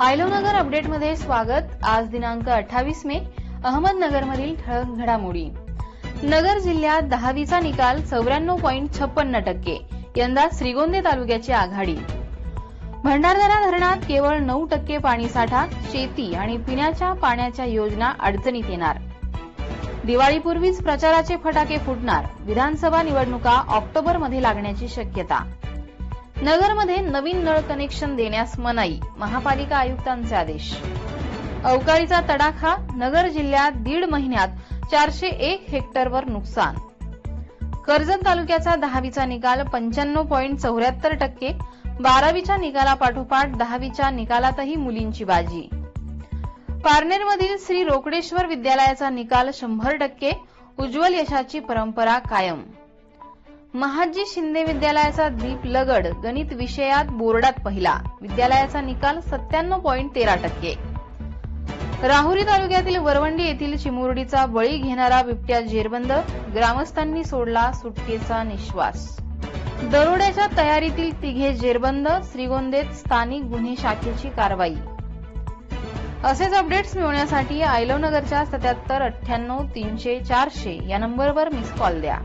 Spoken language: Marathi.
आयलोनगर अपडेटमध्ये स्वागत. आज दिनांक अठ्ठावीस मे अहमदनगरमधील ठळक घडामोडी. नगर जिल्ह्यात दहावीचा निकाल चौऱ्याण्णव पॉईंट छप्पन्न टक्के यंदा श्रीगोंदे तालुक्याची आघाडी. भंडारदरा धरणात केवळ नऊ टक्के पाणीसाठा शेती आणि पिण्याच्या पाण्याच्या योजना अडचणीत येणार. दिवाळीपूर्वीच प्रचाराचे फटाके फुटणार विधानसभा निवडणुका ऑक्टोबरमध्ये लागण्याची शक्यता. नगरमध्ये नवीन नळ कनेक्शन देण्यास मनाई महापालिका आयुक्तांचे आदेश. अवकाळीचा तडाखा नगर जिल्ह्यात दीड महिन्यात चारशे एक हेक्टरवर नुकसान. कर्जत तालुक्याचा दहावीचा निकाल पंच्याण्णव पॉईंट चौऱ्याहत्तर टक्के बारावीच्या निकालापाठोपाठ दहावीच्या निकालातही मुलींची बाजी. पारनेरमधील श्री रोकडेश्वर विद्यालयाचा निकाल शंभर टक्के उज्ज्वल यशाची परंपरा कायम. महाजी शिंदे विद्यालयाचा दीप लगड गणित विषयात बोर्डात पहिला. विद्यालयाचा निकाल सत्त्याण्णव पॉईंट तेरा टक्के. राहुरी तालुक्यातील वरवंडी येथील चिमुरडीचा बळी घेणारा बिबट्या जेरबंद ग्रामस्थांनी सोडला सुटकेचा निश्वास. दरोड्याच्या तयारीतील तिघे जेरबंद श्रीगोंदेत स्थानिक गुन्हे शाखेची कारवाई. असेच अपडेट्स मिळवण्यासाठी आयलवनगरच्या सत्याहत्तर अठ्ठ्याण्णव तीनशे चारशे या नंबरवर मिस कॉल द्या.